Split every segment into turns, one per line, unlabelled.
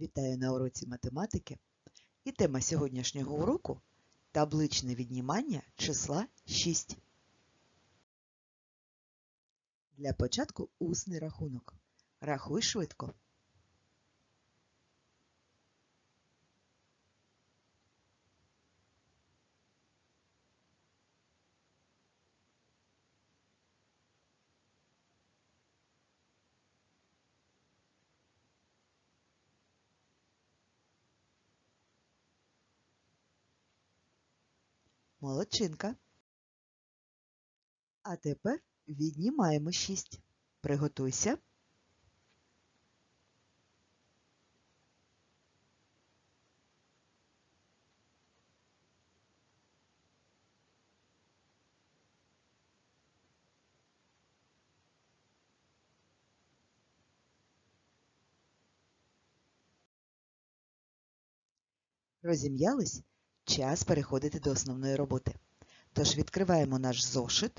Вітаю на уроці математики. І тема сьогоднішнього уроку табличне віднімання числа 6. Для початку усний рахунок. Рахуй швидко. Молодчинка. А тепер віднімаємо 6. Приготуйся. Розім'ялись? Час переходити до основної роботи. Тож відкриваємо наш зошит.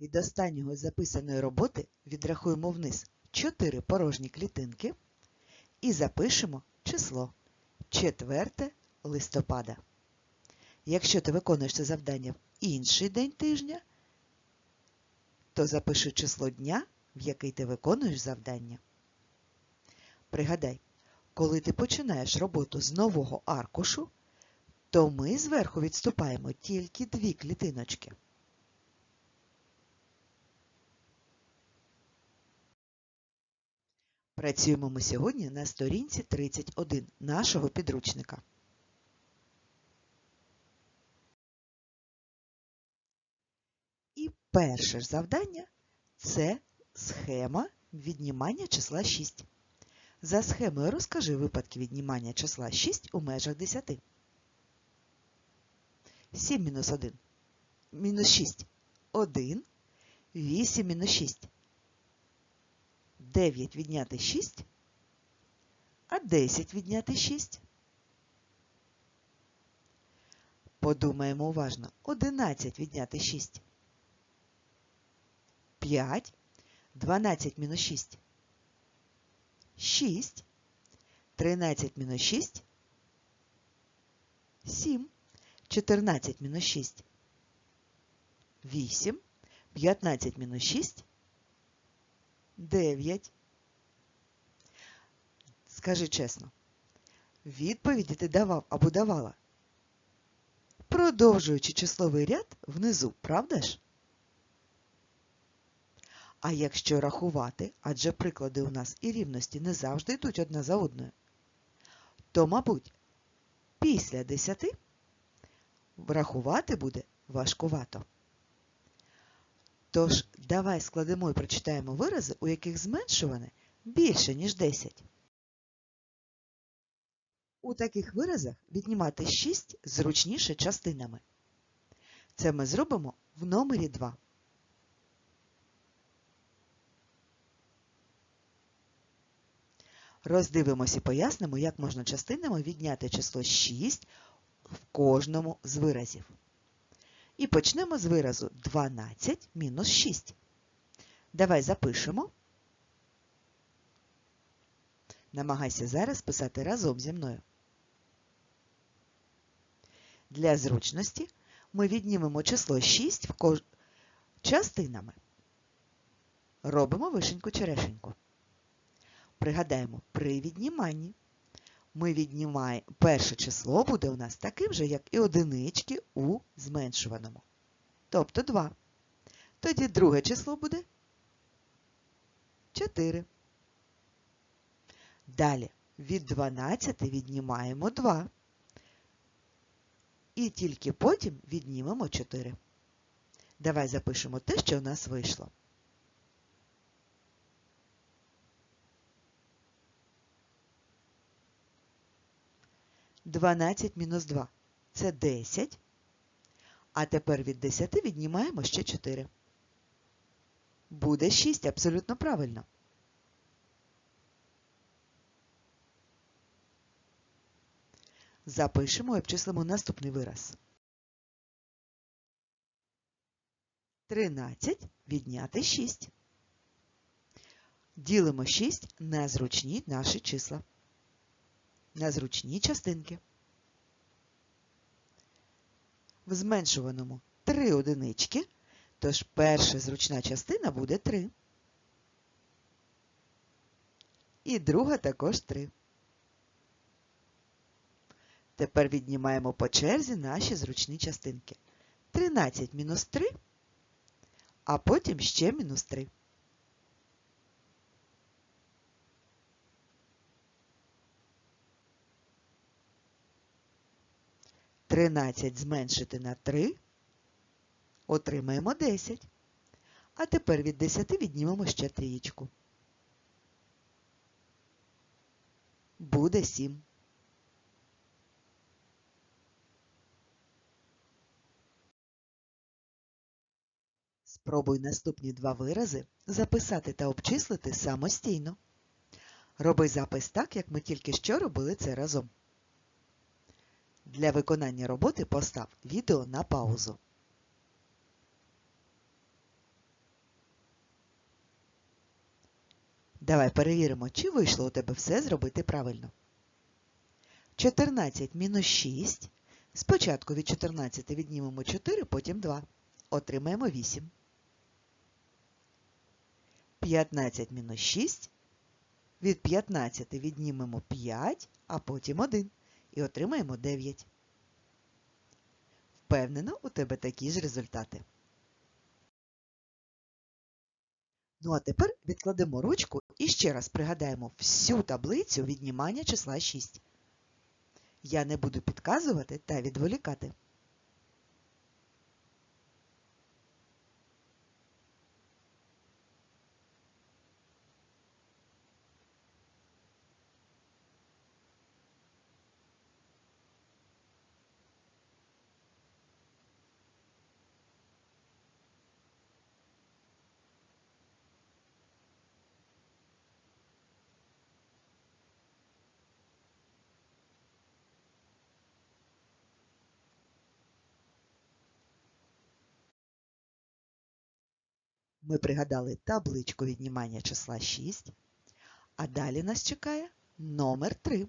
Від останнього записаної роботи відрахуємо вниз 4 порожні клітинки і запишемо число 4 листопада. Якщо ти виконуєш це завдання в інший день тижня, то запиши число дня, в який ти виконуєш завдання. Пригадай, коли ти починаєш роботу з нового аркушу, то ми зверху відступаємо тільки дві клітиночки. Працюємо ми сьогодні на сторінці 31 нашого підручника. І перше завдання це схема віднімання числа 6. За схемою розкажи випадки віднімання числа 6 у межах 10. 7 мінус 1. Мінус 6. 1. 8 мінус 6. 9 відняти 6. А 10 відняти 6. Подумаємо уважно. 11 відняти 6. 5. 12 мінус 6. 6. 13 мінус 6. 7. 14 мінус 6. 8. 15 мінус 6. 9. Скажи чесно. Відповіді ти давав або давала. Продовжуючи числовий ряд внизу, правда ж? А якщо рахувати, адже приклади у нас і рівності не завжди йдуть одна за одною, то, мабуть, після 10 рахувати буде важкувато. Тож, давай складемо і прочитаємо вирази, у яких зменшуване більше, ніж 10. У таких виразах віднімати 6 зручніше частинами. Це ми зробимо в номері 2. Роздивимось і пояснимо, як можна частинами відняти число 6 в кожному з виразів. І почнемо з виразу 12 мінус 6. Давай запишемо. Намагайся зараз писати разом зі мною. Для зручності ми віднімемо число 6 в кож... частинами. Робимо вишеньку-черешеньку. Пригадаємо, при відніманні ми віднімаємо перше число буде у нас таким же, як і одинички у зменшуваному. Тобто 2. Тоді друге число буде 4. Далі від 12 віднімаємо 2. І тільки потім віднімемо 4. Давай запишемо те, що у нас вийшло. 12 мінус 2 – це 10. А тепер від 10 віднімаємо ще 4. Буде 6, абсолютно правильно. Запишемо і обчислимо наступний вираз. 13 відняти 6. Ділимо 6 на зручні наші числа. На зручні частинки. В зменшуваному 3 одинички, тож перша зручна частина буде 3. І друга також 3. Тепер віднімаємо по черзі наші зручні частинки. 13 мінус 3, а потім ще мінус 3. Тринадцять зменшити на 3. Отримаємо 10. А тепер від 10 віднімемо ще трієчку. Буде 7. Спробуй наступні два вирази записати та обчислити самостійно. Роби запис так, як ми тільки що робили це разом. Для виконання роботи постав відео на паузу. Давай перевіримо, чи вийшло у тебе все зробити правильно. 14 мінус 6. Спочатку від 14 віднімемо 4, потім 2. Отримаємо 8. 15 мінус 6. Від 15 віднімемо 5, а потім 1. І отримаємо 9. Впевнено, у тебе такі ж результати. Ну а тепер відкладемо ручку і ще раз пригадаємо всю таблицю віднімання числа 6. Я не буду підказувати та відволікати. Ми пригадали табличку віднімання числа 6, а далі нас чекає номер 3.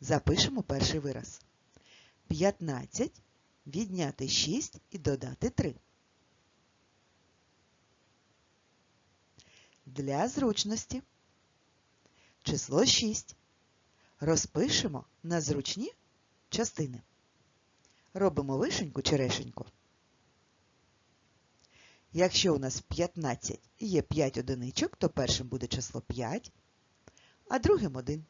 Запишемо перший вираз. 15 відняти 6 і додати 3. Для зручності число 6 розпишемо на зручні частини. Робимо вишеньку черешеньку. Якщо у нас 15 і є 5 одиничок, то першим буде число 5, а другим 1.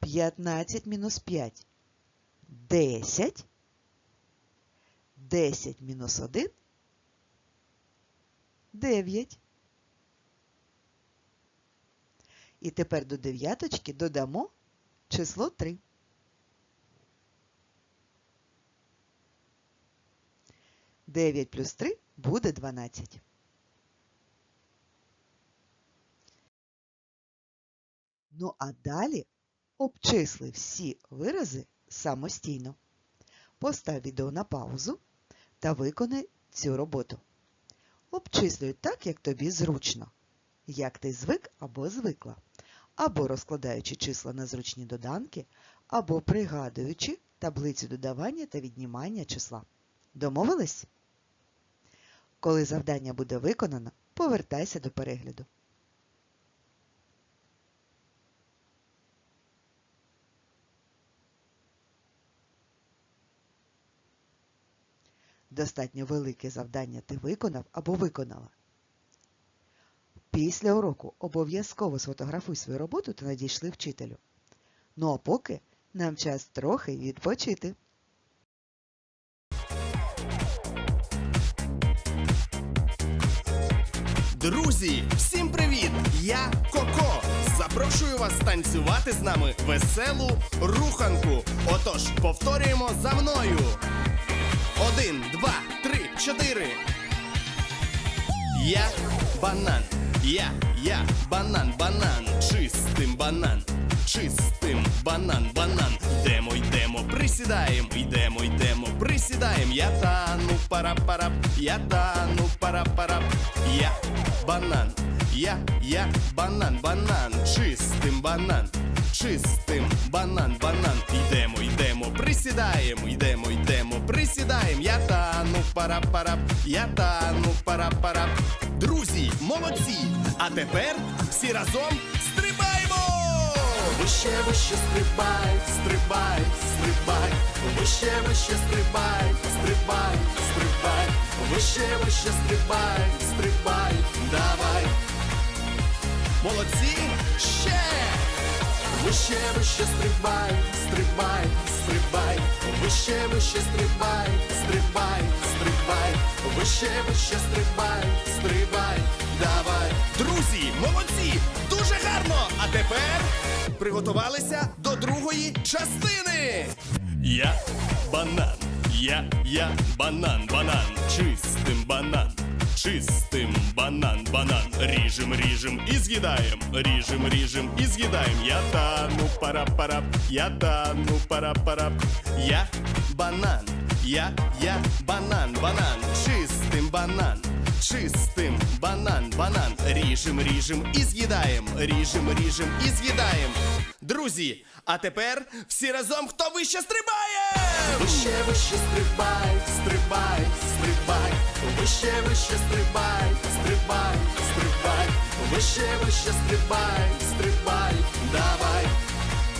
15 мінус 5 – 10. 10 мінус 1 – 9. І тепер до дев'яточки додамо число 3. Дев'ять плюс три буде дванадцять. Ну а далі обчисли всі вирази самостійно. Постав відео на паузу та виконай цю роботу. Обчислюй так, як тобі зручно, як ти звик або звикла, або розкладаючи числа на зручні доданки, або пригадуючи таблицю додавання та віднімання числа. Домовились? Коли завдання буде виконано, повертайся до перегляду. Достатньо велике завдання ти виконав або виконала. Після уроку обов'язково сфотографуй свою роботу та надійшли вчителю. Ну а поки нам час трохи відпочити.
Друзі, всім привіт! Я Коко. Запрошую вас танцювати з нами веселу руханку. Отож, повторюємо за мною. Один, два, три, чотири. Я банан. Я, я, банан, банан, чистим банан. чистим банан, банан. Йдемо, йдемо, присідаємо, йдемо, йдемо, присідаємо. Я тану пара-парап, я тану пара-парап. Я банан, я, я банан, банан, чистим банан, чистим банан, банан. Йдемо, йдемо, присідаємо, йдемо, йдемо, присідаємо. Я тану пара-парап, я тану пара-парап. Друзі, молодці! А тепер всі разом стрибаємо! Вище, вище стрибай, стрибай, стрибай, вище, вище стрибай, стрибай, стрибай, вище, вище стрибай, стрибай, давай. Молодці, ще! Вище, вище стрибай, стрибай, стрибай, вище, вище стрибай, стрибай, стрибай, вище, вище стрибай, стрибай, давай. Друзі, молодці! Дуже гарно! А тепер приготувалися до другої частини. Я банан, я, я банан, банан, чистим банан. Чистим банан, банан, ріжем, ріжем і з'їдаєм, ріжем, ріжем і з'їдаєм. Я тану пара-парап, я тану пара-парап. Я банан, я, я банан, банан, чистим банан, чистим банан, банан, ріжем, ріжем і з'їдаєм, ріжем, ріжем і з'їдаєм. Друзі, а тепер всі разом хто вище стрибає! Вище, вище стрибай, стрибай, стрибай, вище, вище стрибай, стрибай, стрибай, вище, вище стрибай, стрибай, давай.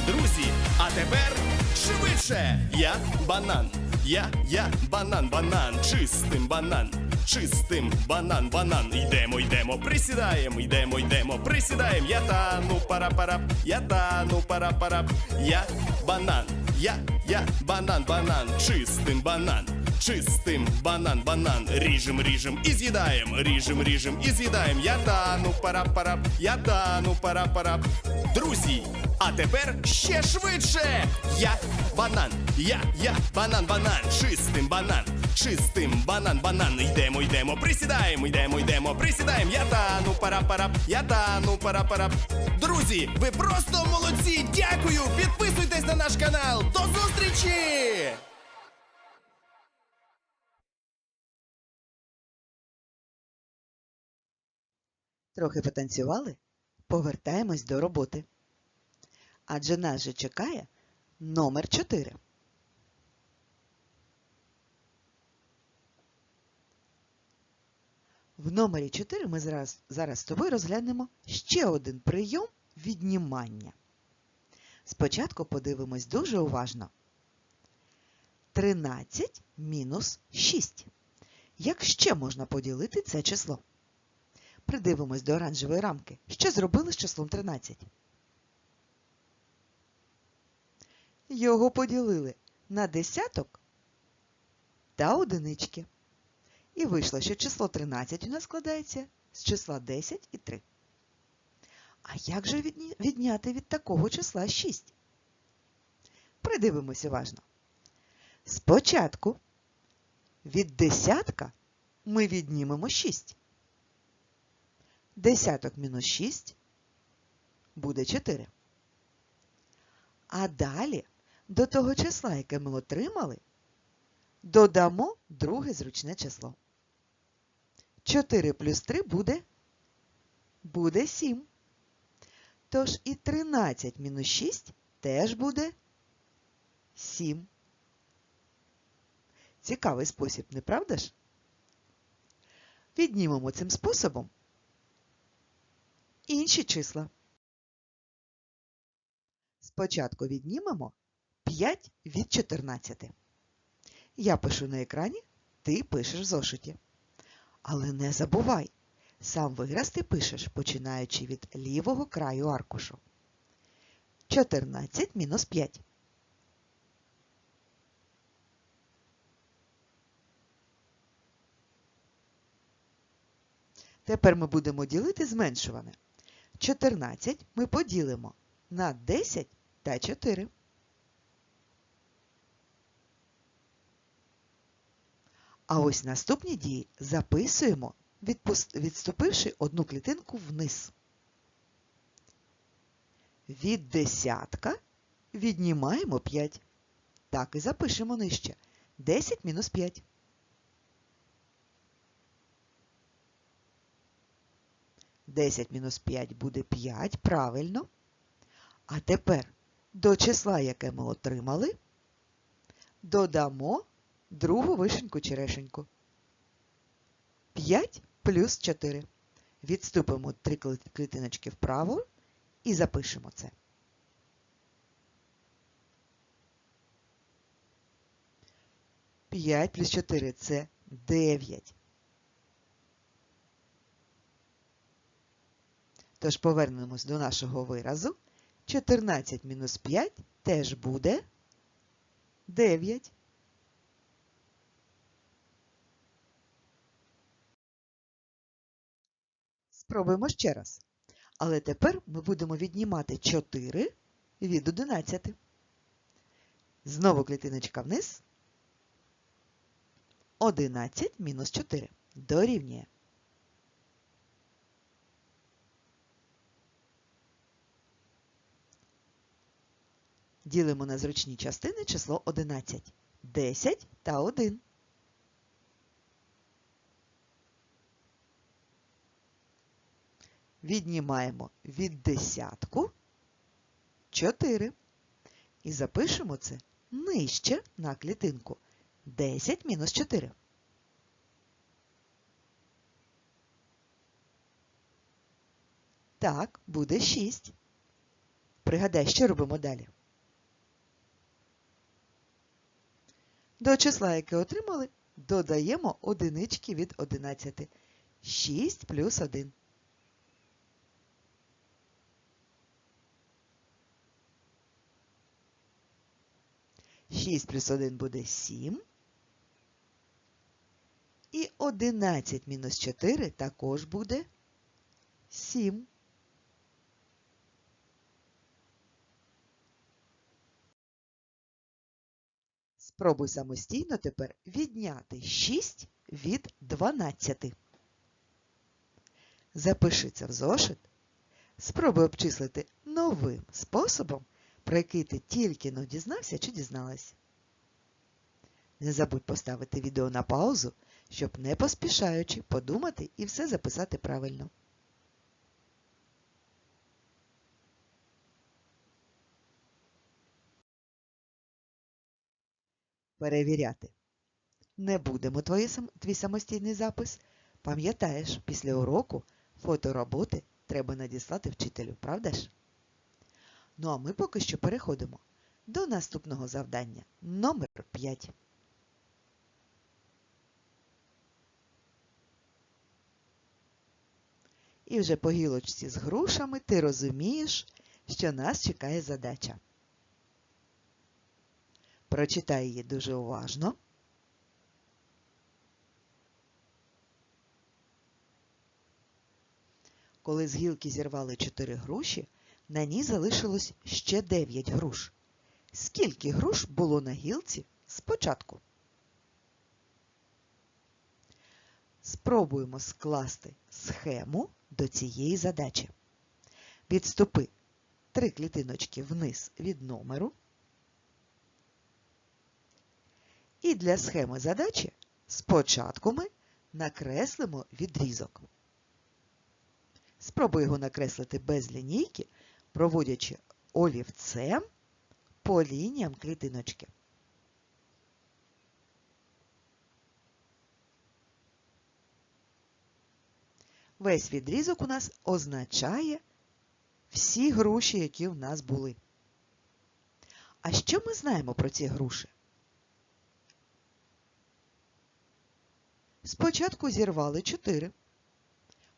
Друзі, а тепер швидше. Я банан. Я, я банан, банан, чистим банан, чистим банан, банан. Йдемо, йдемо, присідаємо, йдемо, йдемо, присідаємо. Я тану пара пара я тану пара пара Я банан. Я, я банан, банан, чистим банан. Чистим банан, банан, ріжем, ріжем і з'їдаєм, ріжем, ріжем і з'їдаєм. Я тану пара-парап, я тану пара-парап. Друзі, а тепер ще швидше. Я банан, я, я банан, банан, чистим банан, чистим банан, банан. Йдемо, йдемо, присідаємо, йдемо, йдемо, присідаємо. Я тану пара-парап, я тану пара-парап. Друзі, ви просто молодці! Дякую! Підписуйтесь на наш канал. До зустрічі!
Трохи потанцювали? Повертаємось до роботи. Адже нас же чекає номер 4. В номері 4 ми зараз, зараз з тобою розглянемо ще один прийом віднімання. Спочатку подивимось дуже уважно. 13 мінус 6. Як ще можна поділити це число? Придивимось до оранжевої рамки. Що зробили з числом 13? Його поділили на десяток та одинички. І вийшло, що число 13 у нас складається з числа 10 і 3. А як же відняти від такого числа 6? Придивимось уважно. Спочатку від десятка ми віднімемо 6. Десяток мінус 6 буде 4. А далі до того числа, яке ми отримали, додамо друге зручне число. 4 плюс 3 буде, буде 7. Тож і 13 мінус 6 теж буде 7. Цікавий спосіб, не правда ж? Віднімемо цим способом інші числа. Спочатку віднімемо 5 від 14. Я пишу на екрані, ти пишеш в зошиті. Але не забувай, сам вираз ти пишеш, починаючи від лівого краю аркушу. 14 мінус 5. Тепер ми будемо ділити зменшуване. 14 ми поділимо на 10 та 4. А ось наступні дії записуємо, відступивши одну клітинку вниз. Від десятка віднімаємо 5. Так і запишемо нижче. 10 мінус 5. Десять мінус 5 буде 5, правильно. А тепер до числа, яке ми отримали, додамо другу вишеньку черешеньку. 5 плюс 4. Відступимо три клітиночки вправо і запишемо це. П'ять плюс 4 – це 9. Тож повернемось до нашого виразу. 14 мінус 5 теж буде 9. Спробуємо ще раз. Але тепер ми будемо віднімати 4 від 11. Знову клітиночка вниз. 11 мінус 4 дорівнює. Ділимо на зручні частини число 11. 10 та 1. Віднімаємо від десятку 4. І запишемо це нижче на клітинку. 10 мінус 4. Так, буде 6. Пригадай, що робимо далі. До числа, яке отримали, додаємо одинички від 11. 6 плюс 1. Шість плюс 1 буде 7. І 11 мінус 4 також буде 7. Спробуй самостійно тепер відняти 6 від 12. Запиши це в зошит. Спробуй обчислити новим способом, про який ти тільки но дізнався чи дізналась. Не забудь поставити відео на паузу, щоб не поспішаючи подумати і все записати правильно. Перевіряти. Не будемо твої, твій самостійний запис. Пам'ятаєш, після уроку фотороботи треба надіслати вчителю, правда ж? Ну а ми поки що переходимо до наступного завдання номер 5. І вже по гілочці з грушами ти розумієш, що нас чекає задача. Прочитай її дуже уважно. Коли з гілки зірвали 4 груші, на ній залишилось ще 9 груш. Скільки груш було на гілці спочатку? Спробуємо скласти схему до цієї задачі. Відступи три клітиночки вниз від номеру. І для схеми задачі спочатку ми накреслимо відрізок. Спробуй його накреслити без лінійки, проводячи олівцем по лініям клітиночки. Весь відрізок у нас означає всі груші, які в нас були. А що ми знаємо про ці груші? Спочатку зірвали 4.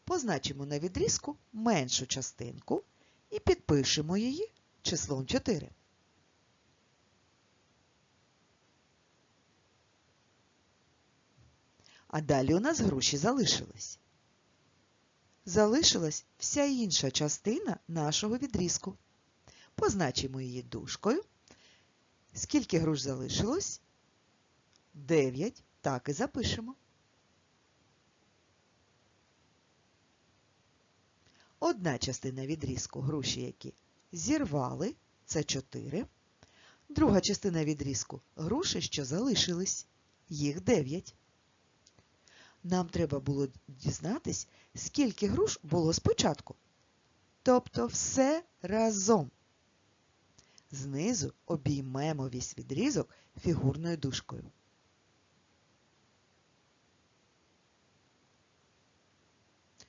Позначимо на відрізку меншу частинку і підпишемо її числом 4. А далі у нас груші залишились. Залишилась вся інша частина нашого відрізку. Позначимо її дужкою. Скільки груш залишилось? 9. Так і запишемо. Одна частина відрізку груші, які зірвали це 4. Друга частина відрізку груші, що залишились. Їх 9. Нам треба було дізнатись, скільки груш було спочатку. Тобто все разом. Знизу обіймемо весь відрізок фігурною дужкою.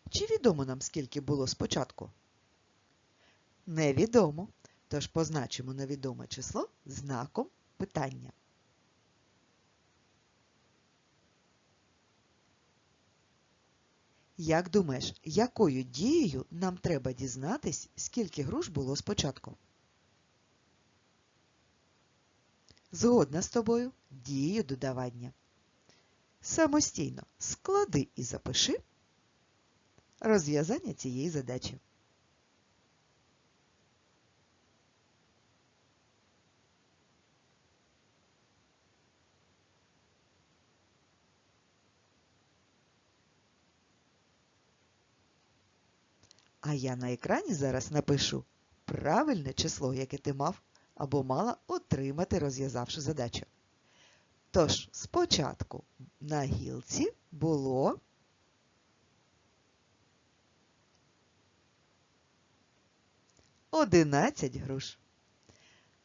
Чи відомо нам, скільки було спочатку? Невідомо. Тож позначимо невідоме число знаком питання. Як думаєш, якою дією нам треба дізнатись, скільки груш було спочатку? Згодна з тобою дією додавання. Самостійно склади і запиши розв'язання цієї задачі. А я на екрані зараз напишу правильне число, яке ти мав або мала отримати, розв'язавши задачу. Тож, спочатку на гілці було одинадцять груш.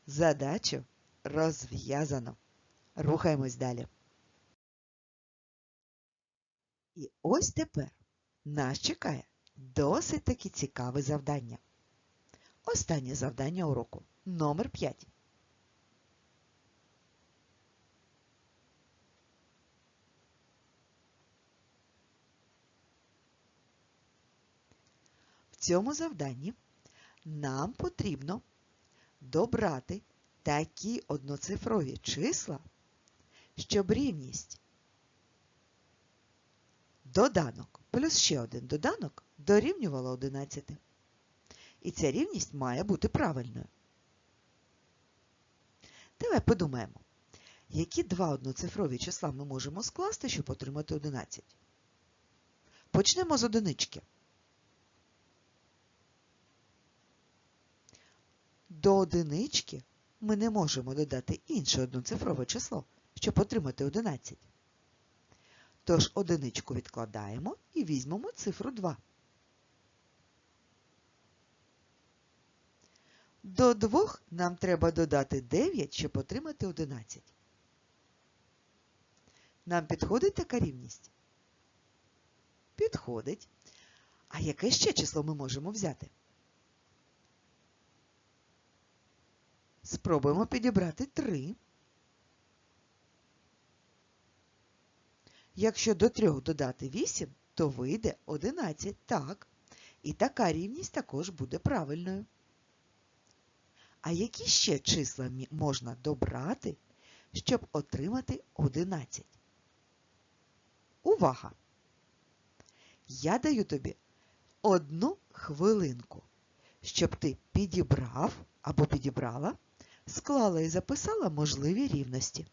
Задачу розв'язано. Рухаємось далі. І ось тепер нас чекає досить таки цікаве завдання. Останнє завдання уроку номер 5. В цьому завданні нам потрібно добрати такі одноцифрові числа, щоб рівність доданок плюс ще один доданок дорівнювала 11. І ця рівність має бути правильною. Давай подумаємо, які два одноцифрові числа ми можемо скласти, щоб отримати 11. Почнемо з одинички. До одинички ми не можемо додати інше одноцифрове число, щоб отримати 11. Тож одиничку відкладаємо і візьмемо цифру 2. До 2 нам треба додати 9, щоб отримати 11. Нам підходить така рівність? Підходить. А яке ще число ми можемо взяти? Спробуємо підібрати 3. Якщо до 3 додати 8, то вийде 11. Так. І така рівність також буде правильною. А які ще числа можна добрати, щоб отримати 11? Увага! Я даю тобі одну хвилинку, щоб ти підібрав або підібрала, склала і записала можливі рівності.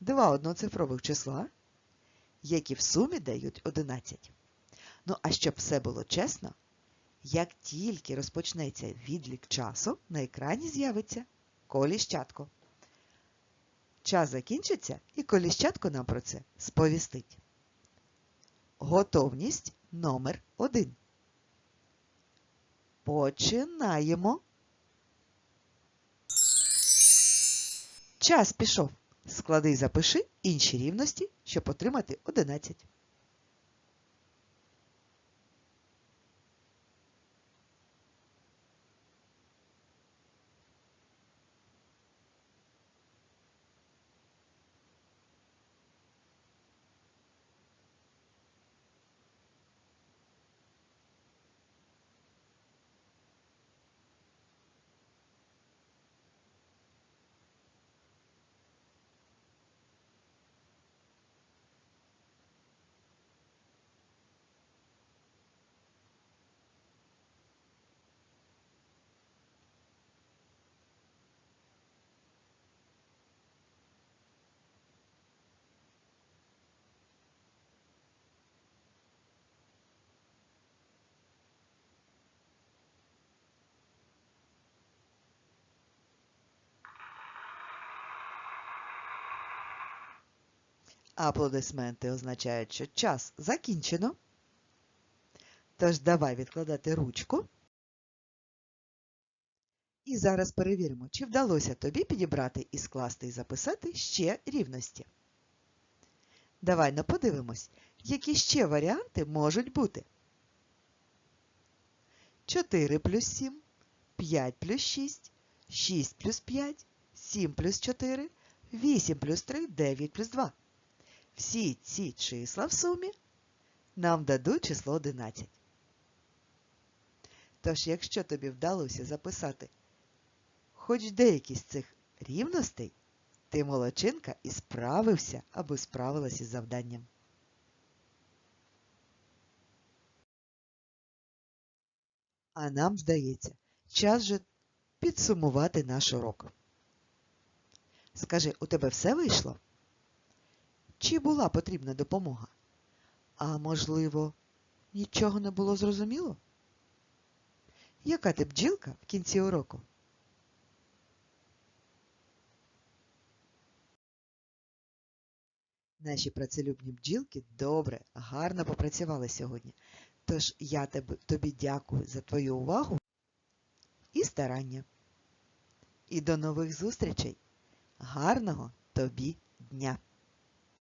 Два одноцифрових числа, які в сумі дають 11. Ну, а щоб все було чесно, як тільки розпочнеться відлік часу, на екрані з'явиться коліщатко. Час закінчиться і коліщатко нам про це сповістить. Готовність номер 1 Починаємо. Час пішов. Склади і запиши інші рівності, щоб отримати 11. Аплодисменти означають, що час закінчено. Тож давай відкладати ручку. І зараз перевіримо, чи вдалося тобі підібрати і скласти і записати ще рівності. Давай ну, подивимось, які ще варіанти можуть бути. 4 плюс 7, 5 плюс 6, 6 плюс 5, 7 плюс 4, 8 плюс 3, 9 плюс 2. Всі ці числа в сумі нам дадуть число 11. Тож, якщо тобі вдалося записати хоч деякі з цих рівностей, ти молодчинка і справився або справилась із завданням. А нам здається, час же підсумувати наш урок. Скажи, у тебе все вийшло? Чи була потрібна допомога? А можливо, нічого не було зрозуміло? Яка ти бджілка в кінці уроку? Наші працелюбні бджілки добре, гарно попрацювали сьогодні. Тож я тобі дякую за твою увагу і старання. І до нових зустрічей. Гарного тобі дня!